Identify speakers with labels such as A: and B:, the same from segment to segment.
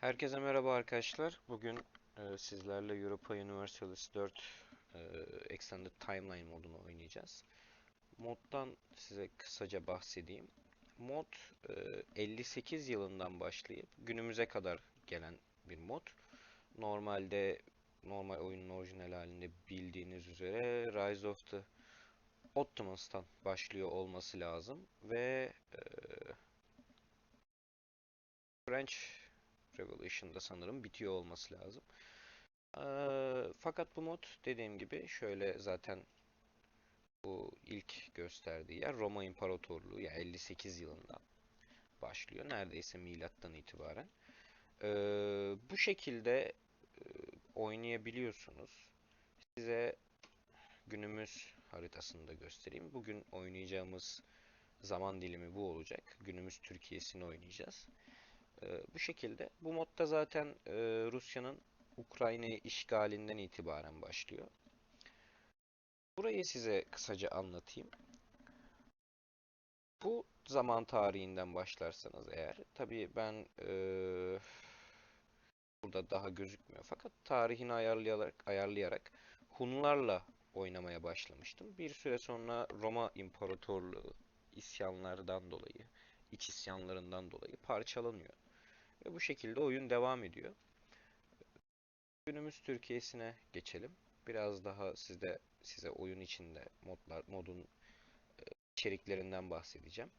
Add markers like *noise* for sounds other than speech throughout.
A: Herkese merhaba arkadaşlar. Bugün e, sizlerle Europa Universalis 4 e, Extended Timeline modunu oynayacağız. Moddan size kısaca bahsedeyim. Mod e, 58 yılından başlayıp günümüze kadar gelen bir mod. Normalde normal oyunun orijinal halinde bildiğiniz üzere Rise of the Ottomans'tan başlıyor olması lazım ve e, French Revolution'da sanırım bitiyor olması lazım. Ee, fakat bu mod dediğim gibi şöyle zaten bu ilk gösterdiği yer Roma İmparatorluğu ya yani 58 yılından başlıyor. Neredeyse milattan itibaren. Ee, bu şekilde e, oynayabiliyorsunuz. Size günümüz haritasını da göstereyim. Bugün oynayacağımız zaman dilimi bu olacak. Günümüz Türkiye'sini oynayacağız. Ee, bu şekilde. Bu modda zaten e, Rusya'nın Ukrayna'yı işgalinden itibaren başlıyor. Burayı size kısaca anlatayım. Bu zaman tarihinden başlarsanız eğer, tabii ben e, burada daha gözükmüyor fakat tarihini ayarlayarak, ayarlayarak Hunlarla oynamaya başlamıştım. Bir süre sonra Roma İmparatorluğu isyanlardan dolayı, iç isyanlarından dolayı parçalanıyor. Ve bu şekilde oyun devam ediyor. Günümüz Türkiye'sine geçelim. Biraz daha sizde size oyun içinde modlar modun içeriklerinden bahsedeceğim.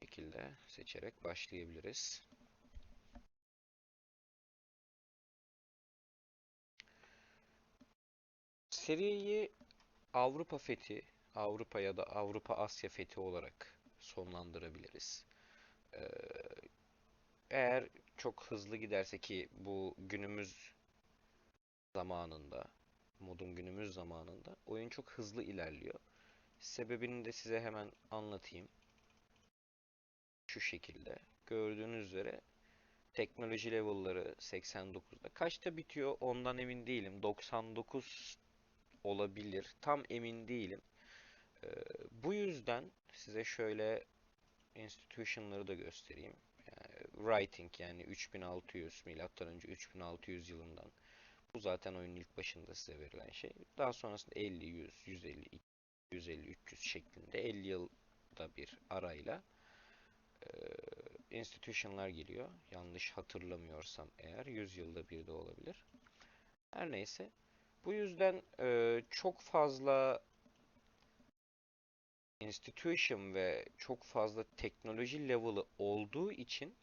A: Bu şekilde seçerek başlayabiliriz. Seriyi Avrupa fethi, Avrupa ya da Avrupa Asya fethi olarak sonlandırabiliriz. Ee, eğer çok hızlı giderse ki bu günümüz zamanında, modun günümüz zamanında oyun çok hızlı ilerliyor. Sebebini de size hemen anlatayım. Şu şekilde. Gördüğünüz üzere teknoloji level'ları 89'da. Kaçta bitiyor ondan emin değilim. 99 olabilir. Tam emin değilim. Ee, bu yüzden size şöyle institution'ları da göstereyim writing yani 3600 milattan önce 3600 yılından. Bu zaten oyunun ilk başında size verilen şey. Daha sonrasında 50, 100, 150, 250, 300 şeklinde 50 yılda bir arayla e, institution'lar geliyor. Yanlış hatırlamıyorsam eğer 100 yılda bir de olabilir. Her neyse. Bu yüzden çok fazla institution ve çok fazla teknoloji level'ı olduğu için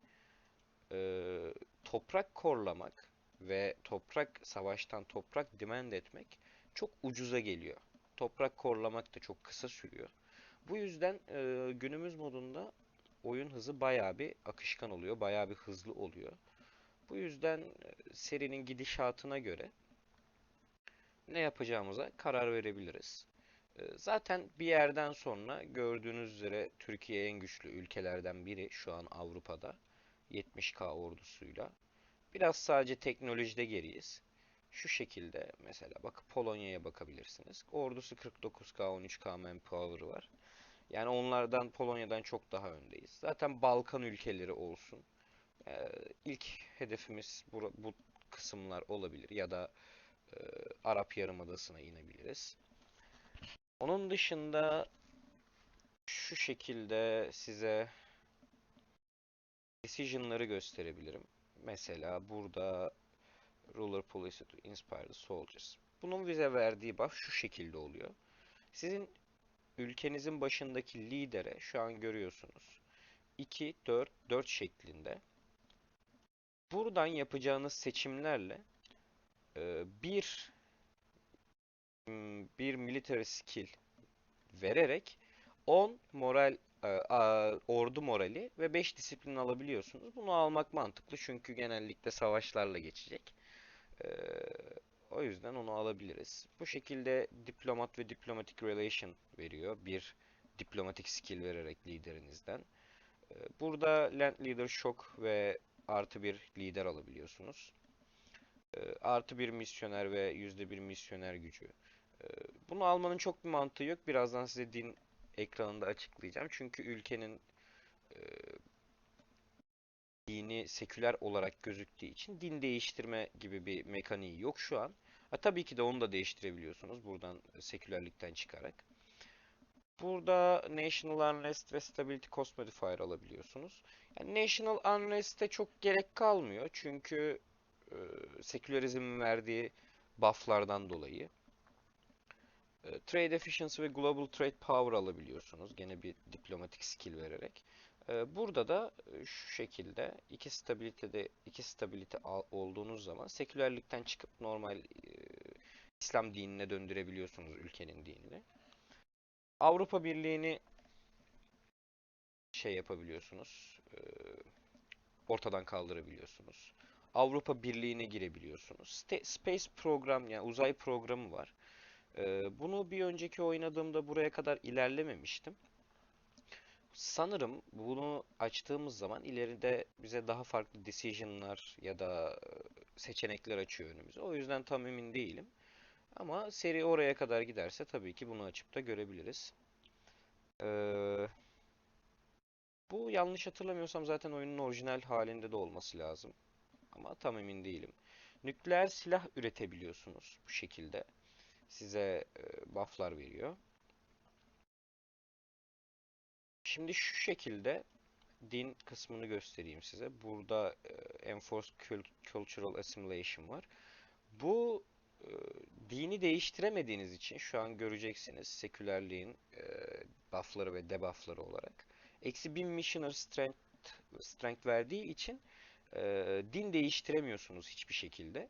A: e, toprak korlamak ve toprak savaştan toprak demand etmek çok ucuza geliyor. Toprak korlamak da çok kısa sürüyor. Bu yüzden e, günümüz modunda oyun hızı bayağı bir akışkan oluyor, bayağı bir hızlı oluyor. Bu yüzden serinin gidişatına göre ne yapacağımıza karar verebiliriz. Zaten bir yerden sonra gördüğünüz üzere Türkiye en güçlü ülkelerden biri şu an Avrupa'da. 70k ordusuyla. Biraz sadece teknolojide geriyiz. Şu şekilde mesela bak Polonya'ya bakabilirsiniz. Ordusu 49k 13k manpower var. Yani onlardan Polonya'dan çok daha öndeyiz. Zaten Balkan ülkeleri olsun. Ee, ilk hedefimiz bu, bu kısımlar olabilir ya da e, Arap Yarımadası'na inebiliriz. Onun dışında şu şekilde size decision'ları gösterebilirim. Mesela burada ruler policy to inspire the soldiers. Bunun bize verdiği buff şu şekilde oluyor. Sizin ülkenizin başındaki lidere şu an görüyorsunuz. 2, 4, 4 şeklinde. Buradan yapacağınız seçimlerle e, bir bir military skill vererek 10 moral e, ordu morali ve 5 disiplin alabiliyorsunuz. Bunu almak mantıklı çünkü genellikle savaşlarla geçecek. E, o yüzden onu alabiliriz. Bu şekilde diplomat ve diplomatic relation veriyor. Bir diplomatik skill vererek liderinizden. E, burada land leader shock ve artı bir lider alabiliyorsunuz. Artı bir misyoner ve yüzde bir misyoner gücü. Bunu almanın çok bir mantığı yok. Birazdan size din ekranında açıklayacağım. Çünkü ülkenin e, dini seküler olarak gözüktüğü için din değiştirme gibi bir mekaniği yok şu an. Ha, tabii ki de onu da değiştirebiliyorsunuz buradan sekülerlikten çıkarak. Burada National Unrest ve Stability Cost Modifier alabiliyorsunuz. Yani National Unrest'e çok gerek kalmıyor çünkü e, sekülerizmin verdiği bufflardan dolayı. E, Trade Efficiency ve Global Trade Power alabiliyorsunuz. Gene bir diplomatik skill vererek. E, Burada da e, şu şekilde iki stabilitede iki stabilite olduğunuz zaman sekülerlikten çıkıp normal e, İslam dinine döndürebiliyorsunuz ülkenin dinini. Avrupa Birliği'ni şey yapabiliyorsunuz. e, Ortadan kaldırabiliyorsunuz. Avrupa Birliği'ne girebiliyorsunuz. Space program yani uzay programı var. Ee, bunu bir önceki oynadığımda buraya kadar ilerlememiştim. Sanırım bunu açtığımız zaman ileride bize daha farklı decision'lar ya da e, seçenekler açıyor önümüze. O yüzden tam emin değilim. Ama seri oraya kadar giderse tabii ki bunu açıp da görebiliriz. Ee, bu yanlış hatırlamıyorsam zaten oyunun orijinal halinde de olması lazım. Ama tam emin değilim. Nükleer silah üretebiliyorsunuz bu şekilde. Size e, bufflar veriyor. Şimdi şu şekilde din kısmını göstereyim size. Burada e, Enforced Cul- Cultural Assimilation var. Bu e, dini değiştiremediğiniz için şu an göreceksiniz sekülerliğin buffları ve debuffları olarak. Eksi 1000 missionary strength, strength verdiği için din değiştiremiyorsunuz hiçbir şekilde.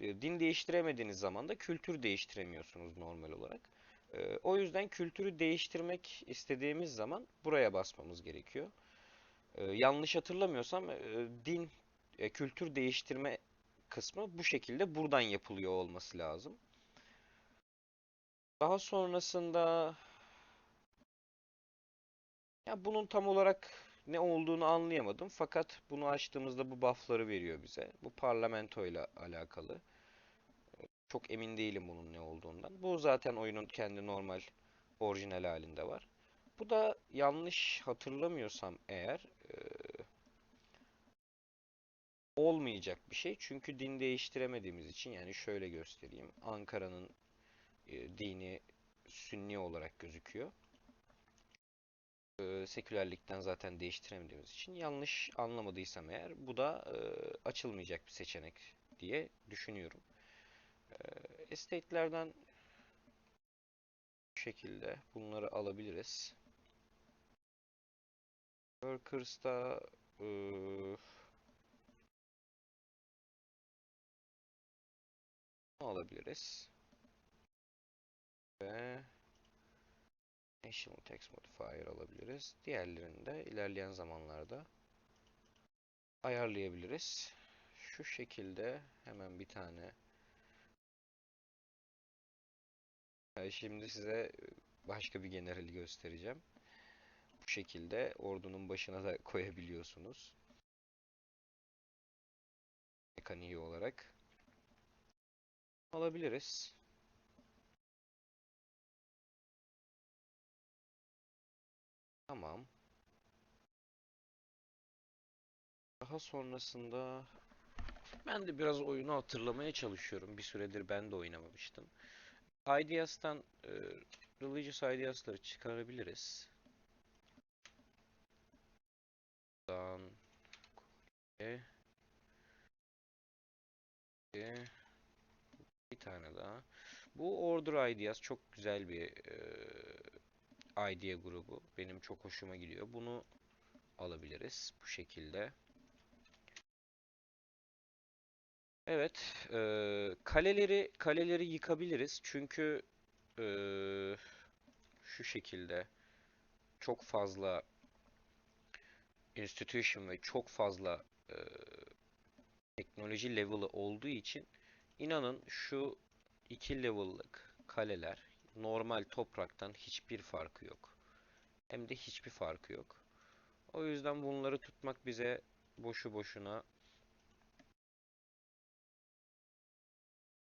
A: E, din değiştiremediğiniz zaman da kültür değiştiremiyorsunuz normal olarak. E, o yüzden kültürü değiştirmek istediğimiz zaman buraya basmamız gerekiyor. E, yanlış hatırlamıyorsam din, kültür değiştirme kısmı bu şekilde buradan yapılıyor olması lazım. Daha sonrasında ya bunun tam olarak ne olduğunu anlayamadım. Fakat bunu açtığımızda bu buff'ları veriyor bize. Bu parlamento ile alakalı. Çok emin değilim bunun ne olduğundan. Bu zaten oyunun kendi normal orijinal halinde var. Bu da yanlış hatırlamıyorsam eğer e, olmayacak bir şey. Çünkü din değiştiremediğimiz için yani şöyle göstereyim. Ankara'nın e, dini Sünni olarak gözüküyor. E, sekülerlikten zaten değiştiremediğimiz için yanlış anlamadıysam eğer bu da e, açılmayacak bir seçenek diye düşünüyorum. E, estate'lerden bu şekilde bunları alabiliriz. Workers'ta e, alabiliriz. Ve National Tax Modifier alabiliriz. Diğerlerini de ilerleyen zamanlarda ayarlayabiliriz. Şu şekilde hemen bir tane Şimdi size başka bir generali göstereceğim. Bu şekilde ordunun başına da koyabiliyorsunuz. Mekaniği olarak. Alabiliriz. Tamam. Daha sonrasında ben de biraz oyunu hatırlamaya çalışıyorum. Bir süredir ben de oynamamıştım. Ideas'tan e, Religious Ideas'ları çıkarabiliriz. Buradan e, e, bir tane daha. Bu Order Ideas çok güzel bir e, idea grubu. Benim çok hoşuma gidiyor. Bunu alabiliriz bu şekilde. Evet, e, kaleleri kaleleri yıkabiliriz çünkü e, şu şekilde çok fazla institution ve çok fazla e, teknoloji level'ı olduğu için inanın şu iki level'lık kaleler normal topraktan hiçbir farkı yok. Hem de hiçbir farkı yok. O yüzden bunları tutmak bize boşu boşuna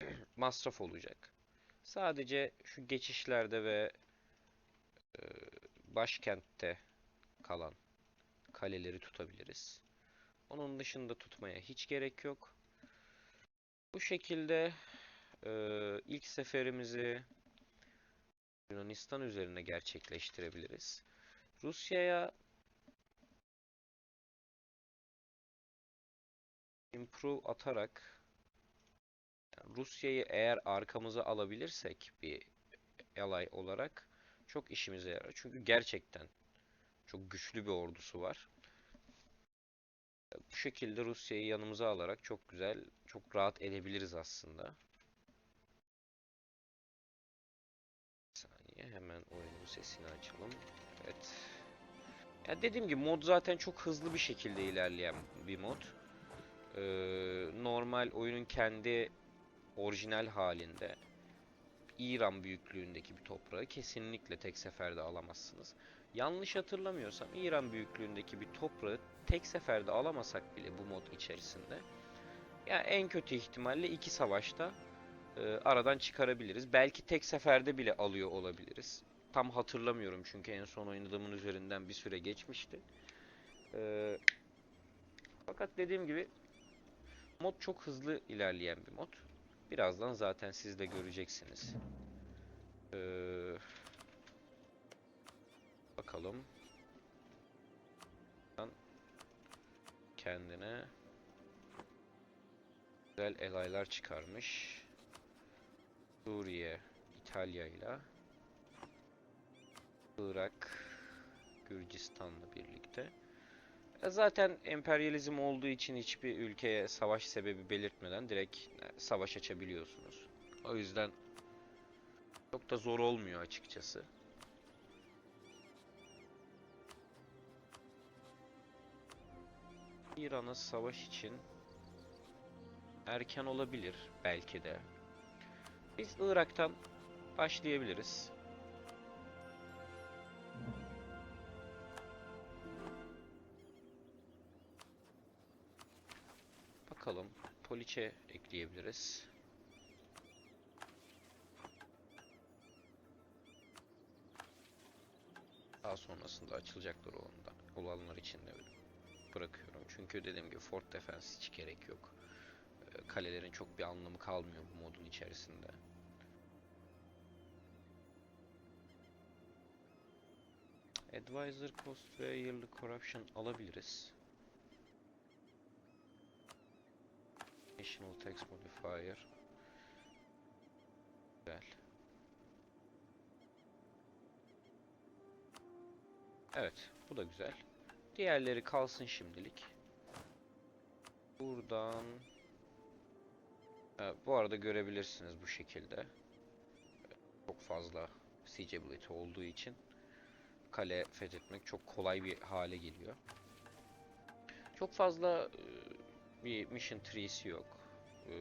A: *clears throat* masraf olacak. Sadece şu geçişlerde ve e, başkentte kalan kaleleri tutabiliriz. Onun dışında tutmaya hiç gerek yok. Bu şekilde eee, ilk seferimizi Yunanistan üzerine gerçekleştirebiliriz. Rusya'ya improve atarak yani Rusya'yı eğer arkamıza alabilirsek bir alay olarak çok işimize yarar. Çünkü gerçekten çok güçlü bir ordusu var. Bu şekilde Rusya'yı yanımıza alarak çok güzel, çok rahat edebiliriz aslında. Bir saniye hemen oyunun sesini açalım. Evet. Ya dediğim gibi mod zaten çok hızlı bir şekilde ilerleyen bir mod. Ee, normal oyunun kendi orijinal halinde İran büyüklüğündeki bir toprağı kesinlikle tek seferde alamazsınız. Yanlış hatırlamıyorsam İran büyüklüğündeki bir toprağı tek seferde alamasak bile bu mod içerisinde yani en kötü ihtimalle iki savaşta e, aradan çıkarabiliriz. Belki tek seferde bile alıyor olabiliriz. Tam hatırlamıyorum çünkü en son oynadığımın üzerinden bir süre geçmişti. E, fakat dediğim gibi mod çok hızlı ilerleyen bir mod. Birazdan zaten siz de göreceksiniz. Ee, bakalım. Kendine güzel elaylar çıkarmış. Suriye, İtalya ile Irak, Gürcistan'la birlikte. E, Zaten emperyalizm olduğu için hiçbir ülkeye savaş sebebi belirtmeden direkt e, savaş açabiliyorsunuz. O yüzden çok da zor olmuyor açıkçası. İran'a savaş için erken olabilir belki de. Biz Irak'tan başlayabiliriz. Bakalım. Poliçe ekleyebiliriz. Daha sonrasında açılacaklar olanlar, olanlar için de bırakıyorum. Çünkü dediğim gibi Fort Defense hiç gerek yok. Kalelerin çok bir anlamı kalmıyor bu modun içerisinde. Advisor cost ve yıllık corruption alabiliriz. National Tax Modifier. Güzel. Evet, bu da güzel. Diğerleri kalsın şimdilik. Buradan Evet, bu arada görebilirsiniz bu şekilde. Çok fazla siegeability olduğu için kale fethetmek çok kolay bir hale geliyor. Çok fazla e, bir mission tree'si yok. E,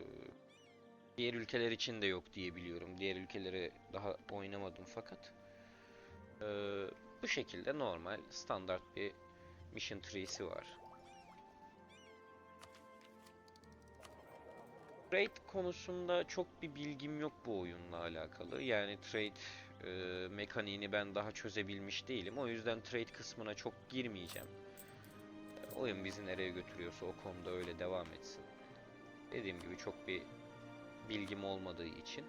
A: diğer ülkeler için de yok diye biliyorum. Diğer ülkeleri daha oynamadım fakat e, bu şekilde normal standart bir mission tree'si var. Trade konusunda çok bir bilgim yok bu oyunla alakalı. Yani trade e, mekaniğini ben daha çözebilmiş değilim. O yüzden trade kısmına çok girmeyeceğim. E, oyun bizi nereye götürüyorsa o konuda öyle devam etsin. Dediğim gibi çok bir bilgim olmadığı için.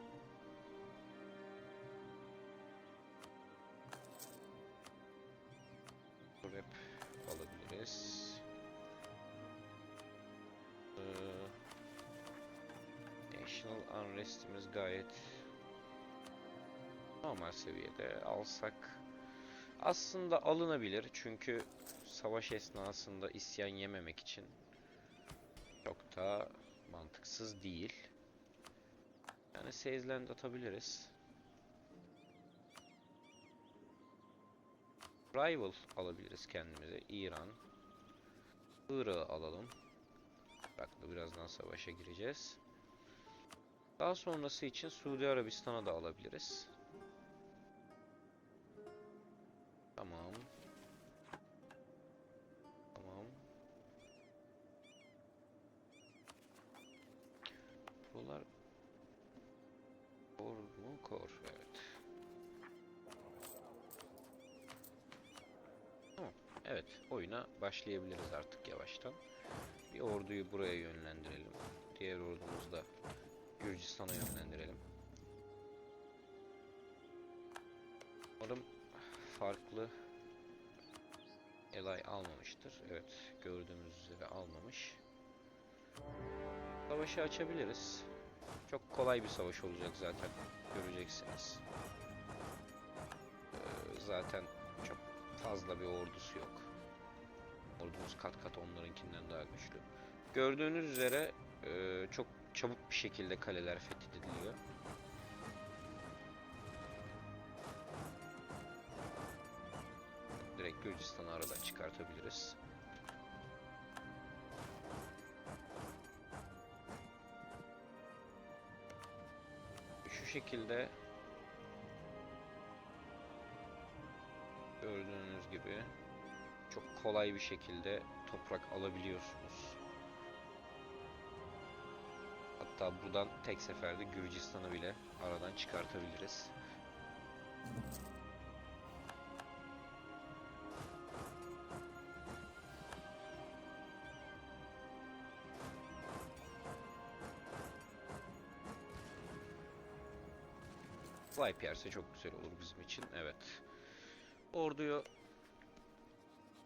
A: Unrest'imiz gayet normal seviyede alsak aslında alınabilir çünkü savaş esnasında isyan yememek için çok da mantıksız değil. Yani Sazeland atabiliriz. Rival alabiliriz kendimize. İran. Irak'ı alalım. Irak'la birazdan savaşa gireceğiz. Daha sonrası için Suudi Arabistan'a da alabiliriz. Tamam. Tamam. Buralar Kor mu? Kor, evet. Tamam. Evet, oyuna başlayabiliriz artık yavaştan. Bir orduyu buraya yönlendirelim. Diğer ordumuzu da Gürcistan'a yönlendirelim. Umarım farklı elay almamıştır. Evet, gördüğümüz üzere almamış. Savaşı açabiliriz. Çok kolay bir savaş olacak zaten. Göreceksiniz. Ee, zaten çok fazla bir ordusu yok. Ordumuz kat kat onlarınkinden daha güçlü. Gördüğünüz üzere e, çok çabuk bir şekilde kaleler fethediliyor. Direkt Gürcistan'ı aradan çıkartabiliriz. Şu şekilde gördüğünüz gibi çok kolay bir şekilde toprak alabiliyorsunuz. Hatta buradan tek seferde Gürcistan'ı bile aradan çıkartabiliriz. Swipe yerse çok güzel olur bizim için. Evet. Orduyu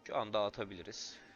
A: şu anda atabiliriz.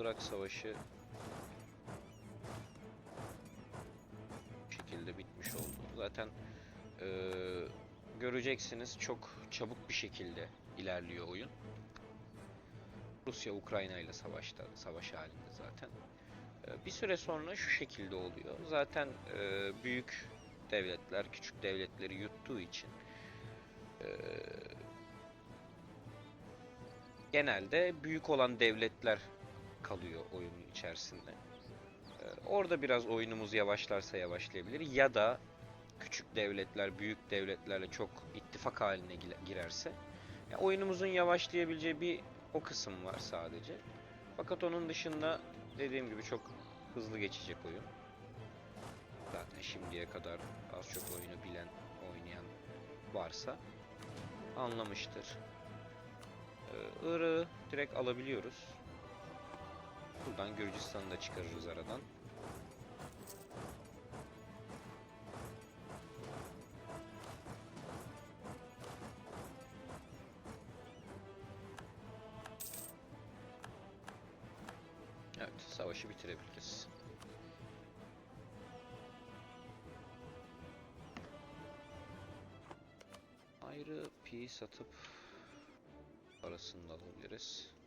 A: Irak Savaşı şekilde bitmiş oldu. Zaten eee, göreceksiniz çok çabuk bir şekilde ilerliyor oyun. Rusya Ukrayna ile savaşta savaş halinde zaten. Eee, Bir süre sonra şu şekilde oluyor. Zaten eee, büyük devletler küçük devletleri yuttuğu için eee, genelde büyük olan devletler kalıyor oyunun içerisinde. Eee, orada biraz oyunumuz yavaşlarsa yavaşlayabilir ya da küçük devletler büyük devletlerle çok ittifak haline girerse ya oyunumuzun yavaşlayabileceği bir o kısım var sadece. Fakat onun dışında dediğim gibi çok hızlı geçecek oyun. Zaten şimdiye kadar az çok oyunu bilen, oynayan varsa anlamıştır. Ee, direkt alabiliyoruz. Buradan Gürcistan'ı da çıkarırız aradan. Evet, savaşı bitirebiliriz. Ayrı pi satıp parasını da alabiliriz.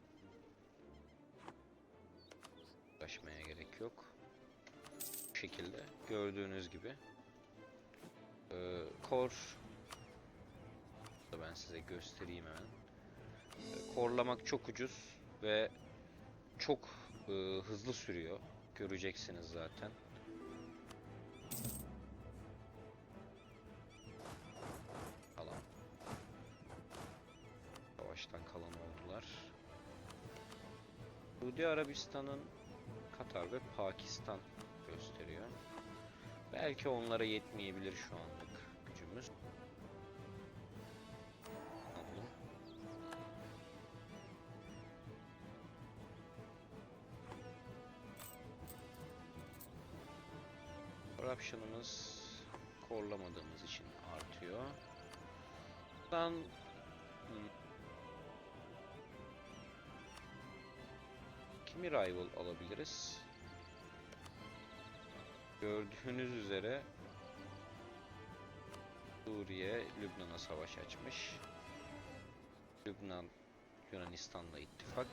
A: Uğraşmaya gerek yok. Bu şekilde gördüğünüz gibi. Ee, da ben size göstereyim hemen. Ee, korlamak çok ucuz ve çok e, hızlı sürüyor. Göreceksiniz zaten. Kalan. Savaştan kalan oldular. Suudi Arabistan'ın Katar ve Pakistan gösteriyor. Belki onlara yetmeyebilir şu anlık gücümüz. Corruption'ımız korlamadığımız için artıyor. Hmm, kimi rival alabiliriz? Gördüğünüz üzere Suriye Lübnan'a savaş açmış. Lübnan Yunanistan'la ittifak.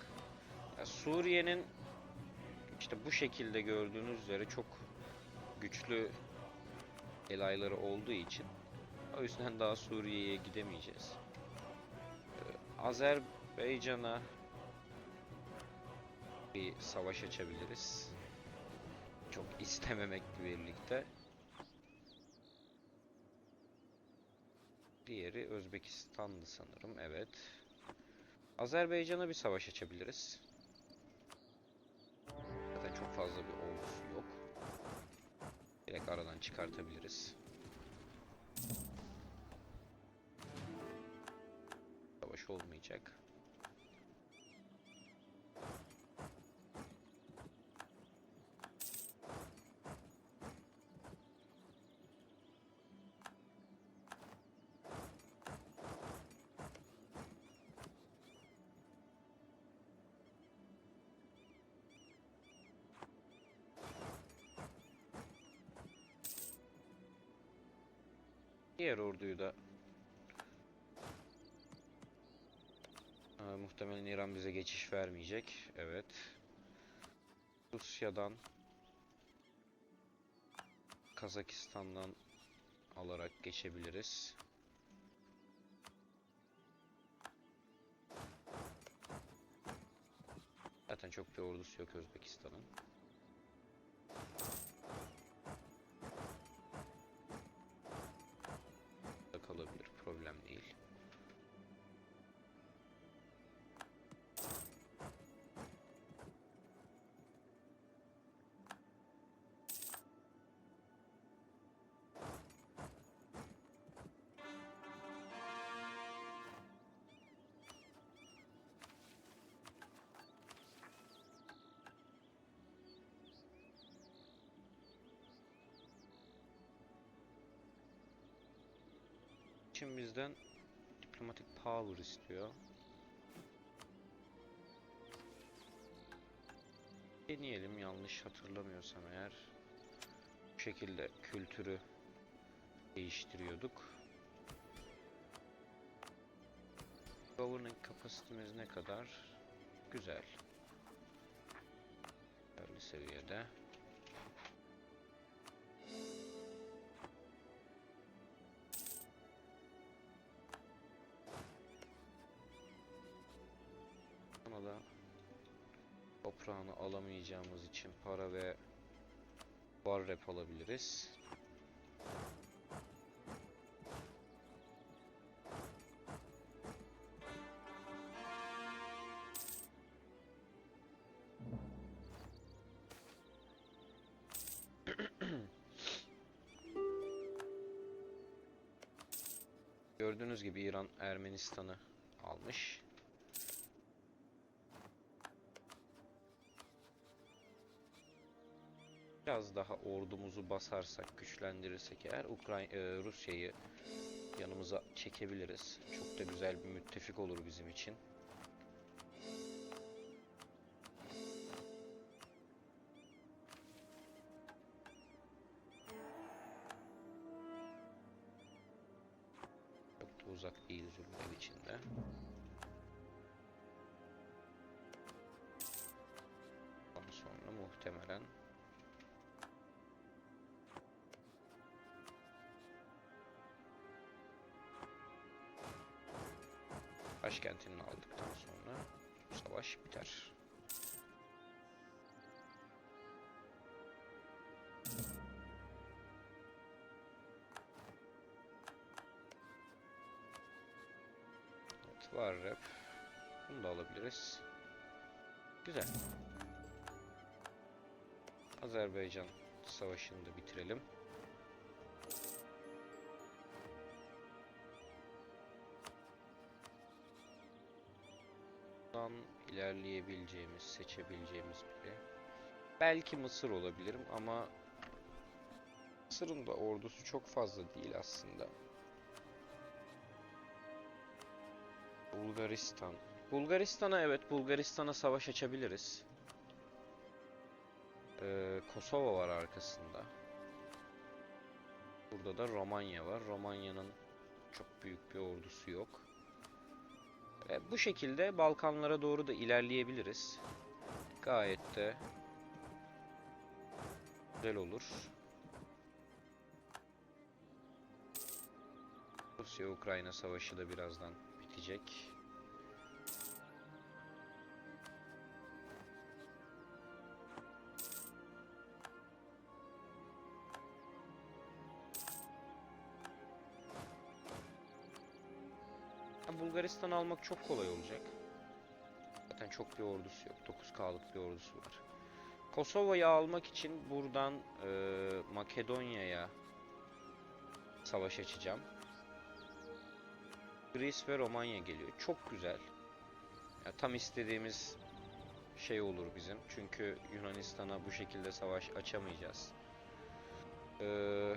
A: Ya Suriye'nin işte bu şekilde gördüğünüz üzere çok güçlü elayları olduğu için o yüzden daha Suriye'ye gidemeyeceğiz. Ee, Azerbaycan'a bir savaş açabiliriz. Çok istememekle birlikte. Diğeri Özbekistan'dı sanırım. Evet. Azerbaycan'a bir savaş açabiliriz. Zaten çok fazla bir ordusu yok. Direkt aradan çıkartabiliriz. Savaş olmayacak. Diğer orduyu da Aa, muhtemelen İran bize geçiş vermeyecek. Evet. Rusya'dan Kazakistan'dan alarak geçebiliriz. Zaten çok bir ordusu yok Özbekistan'ın. Çin bizden diplomatik power istiyor. Deneyelim yanlış hatırlamıyorsam eğer. Bu şekilde kültürü değiştiriyorduk. Governing kapasitemiz ne kadar? Güzel. Belli seviyede. Toprağını alamayacağımız için para ve var rep alabiliriz. *clears throat* Gördüğünüz gibi İran Ermenistan'ı almış. Biraz daha ordumuzu basarsak, güçlendirirsek eğer Ukray e, Rusya'yı yanımıza çekebiliriz. Çok da güzel bir müttefik olur bizim için. Azerbaycan savaşını da bitirelim. Buradan ilerleyebileceğimiz, seçebileceğimiz biri. Belki Mısır olabilirim ama Mısır'ın da ordusu çok fazla değil aslında. Bulgaristan. Bulgaristan'a evet Bulgaristan'a savaş açabiliriz. Ee, Kosova var arkasında. Burada da Romanya var. Romanya'nın çok büyük bir ordusu yok. E, bu şekilde Balkanlara doğru da ilerleyebiliriz. Gayet de güzel olur. Rusya-Ukrayna savaşı da birazdan bitecek. Bulgaristan'ı almak çok kolay olacak. Zaten çok bir ordusu yok. 9K'lık bir ordusu var. Kosova'yı almak için buradan eee, Makedonya'ya savaş açacağım. Greece ve Romanya geliyor. Çok güzel. Ya, tam istediğimiz şey olur bizim. Çünkü Yunanistan'a bu şekilde savaş açamayacağız. Eee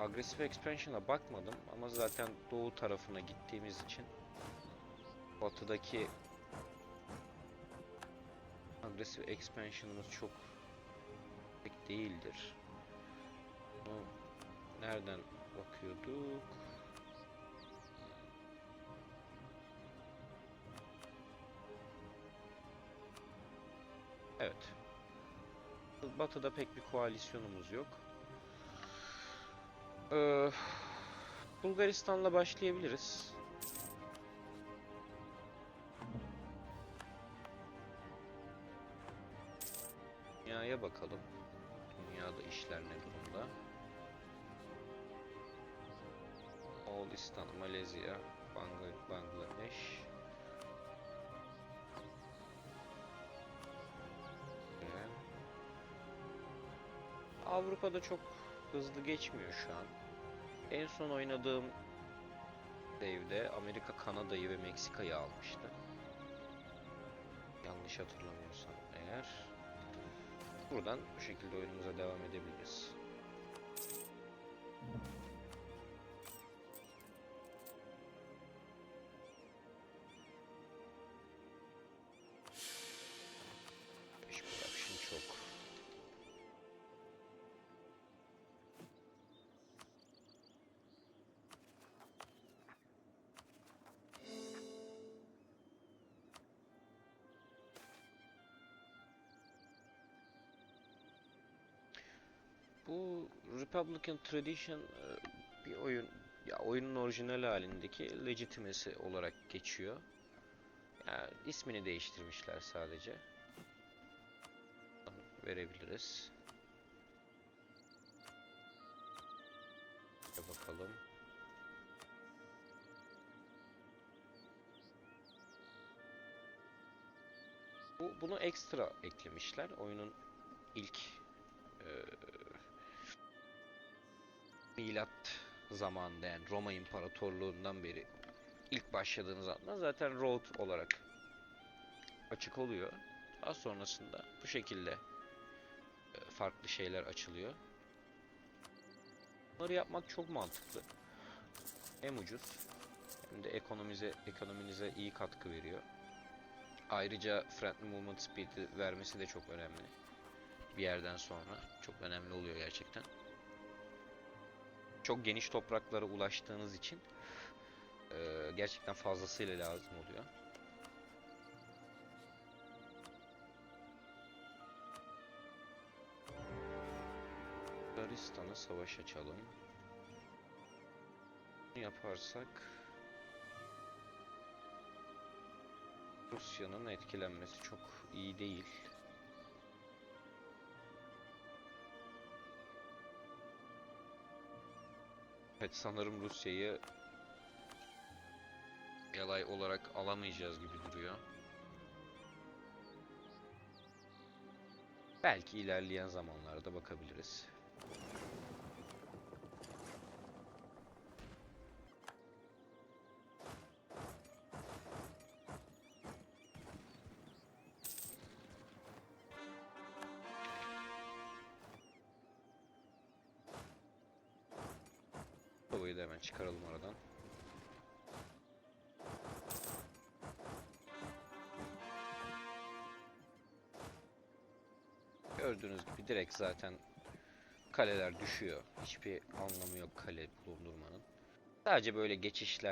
A: Agresif expansion'a bakmadım ama zaten doğu tarafına gittiğimiz için batıdaki agresif expansion'ımız çok pek değildir. Bunu nereden bakıyorduk? Evet. Batıda pek bir koalisyonumuz yok. Ee, Bulgaristan'la başlayabiliriz. Dünyaya bakalım. Dünyada işler ne durumda? Moğolistan, Malezya, Bangla- Bangladeş. Avrupa'da çok hızlı geçmiyor şu an. En son oynadığım devde Amerika Kanada'yı ve Meksika'yı almıştı. Yanlış hatırlamıyorsam eğer. Buradan bu şekilde oyunumuza devam edebiliriz. Bu Republican Tradition e, bir oyun ya oyunun orijinal halindeki Legitimacy olarak geçiyor. Yani ismini değiştirmişler sadece. Verebiliriz. Bir bakalım. Bu, bunu ekstra eklemişler. Oyunun ilk e, milat zamanında yani Roma İmparatorluğundan beri ilk başladığınız anda zaten road olarak açık oluyor. Daha sonrasında bu şekilde e, farklı şeyler açılıyor. Bunları yapmak çok mantıklı. Hem ucuz hem de ekonomize ekonominize iyi katkı veriyor. Ayrıca friendly movement speed'i vermesi de çok önemli. Bir yerden sonra çok önemli oluyor gerçekten. Çok geniş topraklara ulaştığınız için e, gerçekten fazlasıyla lazım oluyor. Bulgaristan'a savaş açalım. Bunu yaparsak Rusya'nın etkilenmesi çok iyi değil. Evet sanırım Rusya'yı yalay olarak alamayacağız gibi duruyor. Belki ilerleyen zamanlarda bakabiliriz. Gördüğünüz gibi direkt zaten kaleler düşüyor. Hiçbir anlamı yok kale bulundurmanın. Sadece böyle geçişler